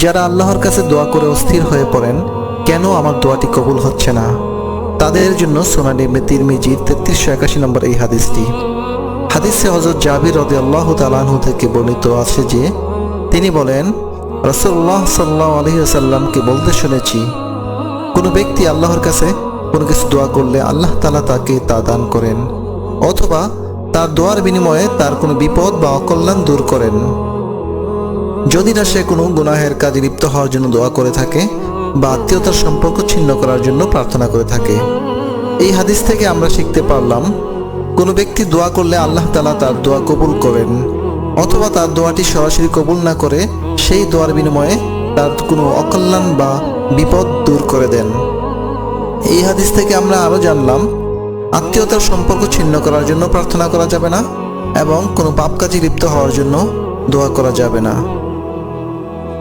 যারা আল্লাহর কাছে দোয়া করে অস্থির হয়ে পড়েন, কেন আমার দোয়াটি কবুল হচ্ছে না? তাদের জন্য সোনা নিম্নে তিরমিজির তেত্রিশশো একাশি নম্বর এই হাদিসটি। হাদিসে হজরত জাবির রদি আল্লাহ তালাহু থেকে বর্ণিত আছে যে, তিনি বলেন রসল্লাহ সাল্লাহ আলহিসাল্লামকে বলতে শুনেছি, কোনো ব্যক্তি আল্লাহর কাছে কোনো কিছু দোয়া করলে আল্লাহ তালা তাকে তা দান করেন, অথবা তার দোয়ার বিনিময়ে তার কোনো বিপদ বা অকল্যাণ দূর করেন। যদি না সে কোনো গুনাহের কাজে লিপ্ত হওয়ার জন্য দোয়া করে থাকে বা আত্মীয়তার সম্পর্ক ছিন্ন করার জন্য প্রার্থনা করে থাকে। এই হাদিস থেকে আমরা শিখতে পারলাম, কোনো ব্যক্তি দোয়া করলে আল্লাহ তালা তার দোয়া কবুল করেন অথবা তার দোয়াটি সরাসরি কবুল না করে সেই দোয়ার বিনিময়ে তার কোনো অকল্যাণ বা বিপদ দূর করে দেন। এই হাদিস থেকে আমরা আরও জানলাম, আত্মীয়তার সম্পর্ক ছিন্ন করার জন্য প্রার্থনা করা যাবে না এবং কোনো পাপ কাজে লিপ্ত হওয়ার জন্য দোয়া করা যাবে না।